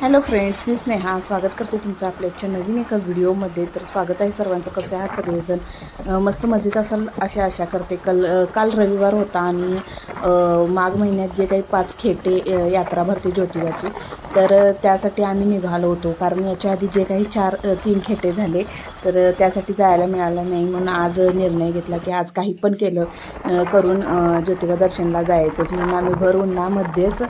Hello friends मी स्नेहा. स्वागत करते तुमचं आपल्याच्या नवीन एका व्हिडिओमध्ये. तर स्वागत आहे सर्वांचं. कसं आहात सगळेजण? मस्त मजेत असाल अशा आशा करते. कल काल रविवार होता आणि माघ महिन्यात जे काही पाच खेटे यात्रा भरते ज्योतिबाची तर त्यासाठी आम्ही निघालो होतो. कारण याच्या आधी जे काही चार तीन खेटे झाले तर त्यासाठी जायला मिळालं नाही. म्हणून आज निर्णय घेतला की आज काही पण केलं करून ज्योतिबा दर्शनला जायचंच. म्हणून आम्ही भर उन्हामध्येच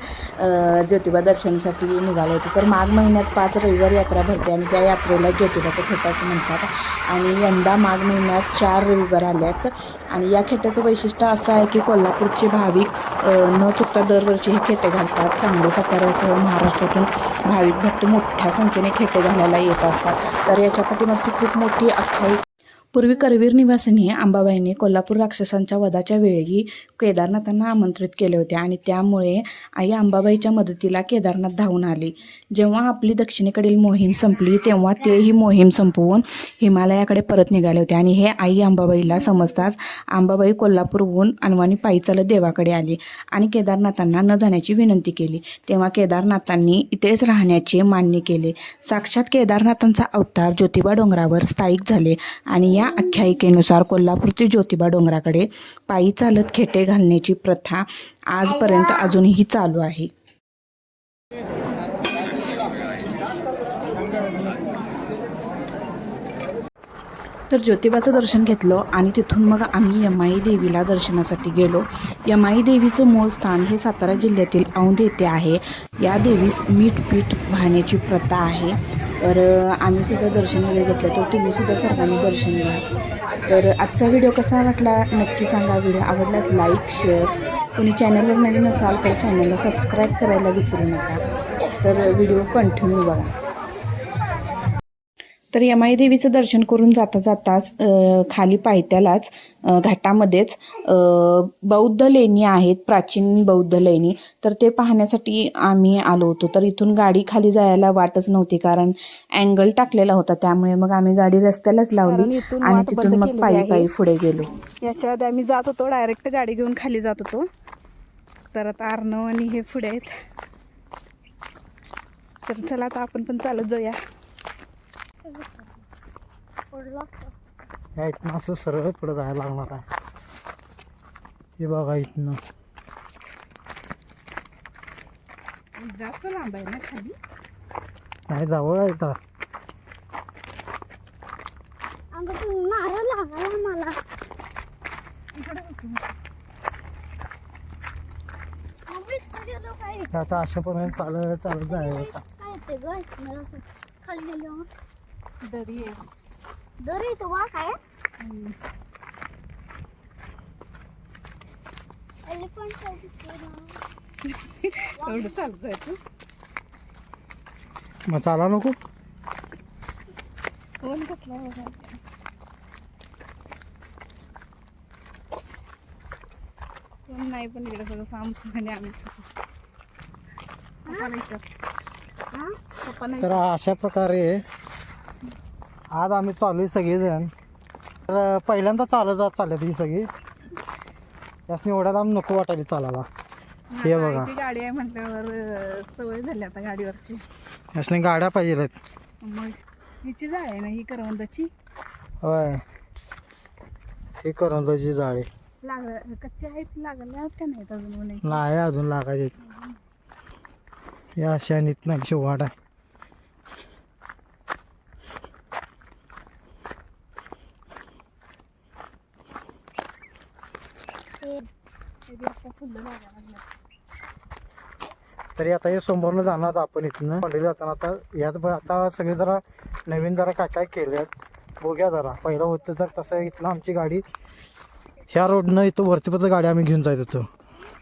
ज्योतिबा दर्शनासाठी निघालो होतो. तर माघ महिन्यात पाच रविवार यात्रा भरते आणि त्या यात्रेला ज्योतिबाचं खेट असं म्हणतात. आणि यंदा माघ महिन्यात चार रविवार आल्यात. आणि या खेट्याचं वैशिष्ट्य असं आहे की कोल्हापूरचे भाविक न चुकता दरवर्षी हे खेटे घालतात. सांगली साताऱ्यासह महाराष्ट्रातून भाविक भक्त मोठ्या संख्येने खेटे घालायला येत असतात. तर याच्या पाठीमागची खूप मोठी आख्यायिका पूर्वी करवीर निवासिनी अंबाबाईने कोल्हापूर राक्षसांच्या वधाच्या वेळी केदारनाथांना आमंत्रित केले होते आणि त्यामुळे आई अंबाबाईच्या मदतीला केदारनाथ धावून आली. जेव्हा आपली दक्षिणेकडील मोहीम संपली तेव्हा ते ही मोहीम संपवून हिमालयाकडे परत निघाले होते आणि हे आई अंबाबाईला समजताच अंबाबाई कोल्हापूरहून अनवाणी पायी चालत देवाकडे आली आणि केदारनाथांना न जाण्याची विनंती केली. तेव्हा केदारनाथांनी इथेच राहण्याचे मान्य केले. साक्षात केदारनाथांचा अवतार ज्योतिबा डोंगरावर स्थायिक झाले आणि या आख्यायिकेनुसार कोल्हापूरचे ज्योतिबा डोंगराकडे पायी चालत खेटे घालण्याची प्रथा आजपर्यंत अजूनही चालू आहे. तर ज्योतिबाचं दर्शन घेतलं आणि तिथून मग आम्ही यमाई देवीला दर्शनासाठी गेलो. यमाई देवीचं मूळ स्थान हे सातारा जिल्ह्यातील औंध येथे आहे. या देवीस मीठ पीठ वाहण्याची प्रथा आहे. तर आम्हीसुद्धा आम्ही सुद्धा दर्शन वगैरे घेतलं. तर तुम्हीसुद्धा सर्वांनी दर्शन घ्या. तर आजचा व्हिडिओ कसा वाटला नक्की सांगा. व्हिडिओ आवडल्यास लाईक शेअर. कोणी चॅनलवर नवीन असाल तर चॅनलला सबस्क्राईब करायला विसरू नका. तर व्हिडिओ कंटिन्यू बघा. तर यमाई देवीचं दर्शन करून जाता जाताच अ, खाली पायथ्यालाच घाटामध्येच बौद्ध लेणी आहेत प्राचीन बौद्ध लेणी. तर ते पाहण्यासाठी आम्ही आलो होतो. तर इथून गाडी खाली जायला वाटच नव्हती कारण अँगल टाकलेला होता. त्यामुळे मग आम्ही गाडी रस्त्यालाच लावली आणि तिथून मग पायी पायी पुढे गेलो. याच्या आधी आम्ही जात होतो डायरेक्ट गाडी घेऊन खाली जात होतो. तर आता अर्णव आणि हे पुढे आहेत. तर चला आता आपण पण चालत जाऊया. या इथनं असं सरळ पुढे जायला लागणार आहे. हे बघा इथनं. जास्त लांब आहे ना खाली? नाही जवळ आहे तर नारळ लागायला मला. गेलो आता अशापर्यंत चालत चालत काय ग इथनं? असं खाली गेल्यावर दरी आहे. दर येतो वा काय? एलिफंट एवढं चालत जायचं? मग चाला नको. कोण कसला बघा. कोण नाही पण इकडे सगळं सामसून आणि आम्ही तर अशा प्रकारे आज आम्ही चालू आहे सगळेजण. तर पहिल्यांदा चालत जात चालत ही सगळी. त्यासनी एवढ्या लांब नको वाटायला चालायला. हे बघा. गाडी आहे म्हटल्यावर सवय झाली आता गाडीवरची. यासनी गाड्या पाहिजे आहेत मग हिची जाळ आहे ना ही करवंदाची? होय. हे करंदाची जाळे लाग कच्चे आहेत लागल्या का नाहीत अजून नाही अजून लागायचे या अशा नित शिवाड. आहे ते बी आता लागायला. तरी आता हे समोरनं जाणार आपण इथनं. पंढरी जाताना आता यात ब- आता सगळे जरा नवीन जरा काय काय केल्यात. बघूया जरा. पहिलं होतं तर तसं इथनं आमची गाडी ह्या रोडनं इथं वरतीपर्यंत गाडी आम्ही घेऊन जायत होतो.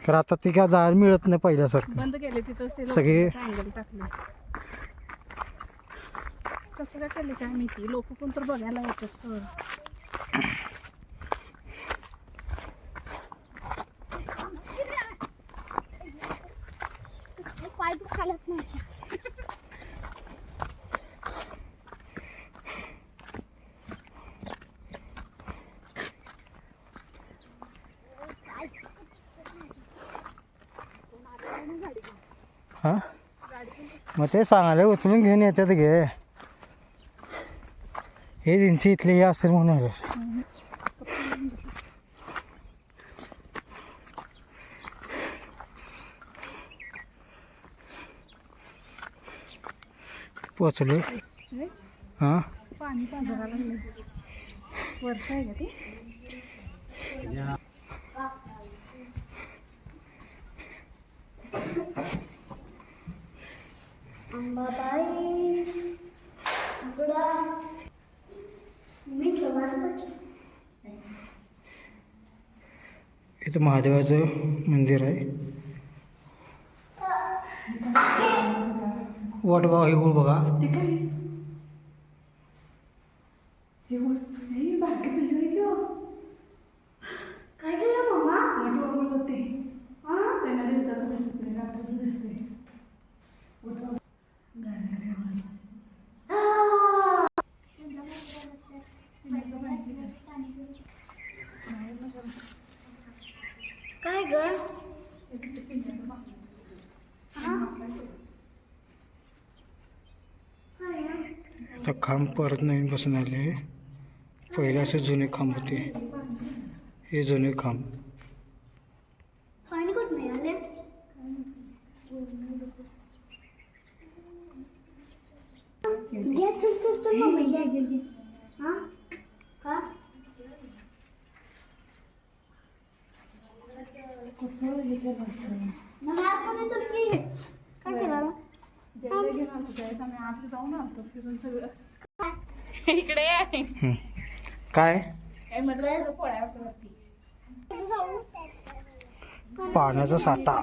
तर आता ती काय जायला मिळत नाही पहिल्यासारखं. बंद केले ते सगळे- अँगल टाकले. कसं काय केले काय माहिती? लोक कोण तर बघायला येतात सर. हां? मग ते सांगाले उचलून घेऊन येतात घे हे त्यांची इथले हे असेल म्हणून आले. पोचले. हां? पाणी पाजराला वरचं आहे का ते? अंबाबाई मी इथं महादेवाचं मंदिर आहे. वाट बघा हे गुळ बघा ते काय हे उल हे बारके पिल्लू आहे की हो. काय केलं मम्मा वट वगैरे होते हा त्यांना दिवसाचं दिसत नाही रात्रीचं दिसते वट वगैरे. गाण्याला आवाज. काय ग आता खांब परत नवीन बसून आले पहिले असे जुने खांब होते. हे जुने खांब. हा? कसं इकडे आहे हं. काय पाण्याचा साठा.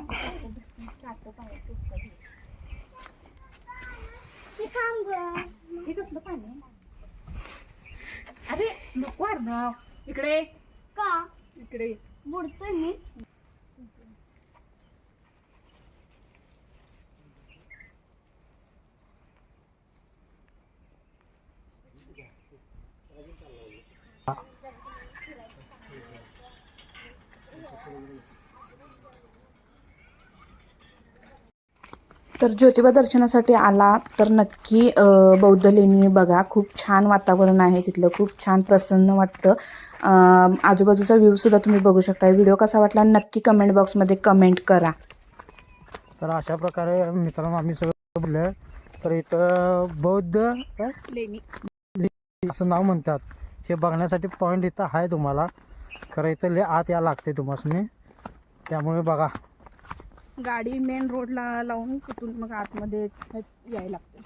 ते थांब ग. हे कसलं पाणी? अरे नको अर्धव इकडे का? इकडे बुडतोय मी. तर ज्योतिबा दर्शनासाठी आला तर नक्की बौद्ध लेणी बघा. खूप छान वातावरण आहे तिथलं. खूप छान प्रसन्न वाटतं. आजूबाजूचा व्ह्यू सुद्धा तुम्ही बघू शकता. व्हिडिओ कसा वाटला नक्की कमेंट बॉक्समध्ये कमेंट करा. तर अशा प्रकारे मित्रांनो आम्ही सगळं बोललं तर इथं बौद्ध लेणी. असं नाव म्हणतात. हे बघण्यासाठी पॉईंट इथं आहे तुम्हाला. खरं इथं लय आत या लागते तुम्हाला त्यामुळे बघा. गाडी मेन रोडला लावून कुठून मग आतमध्ये यायला लागते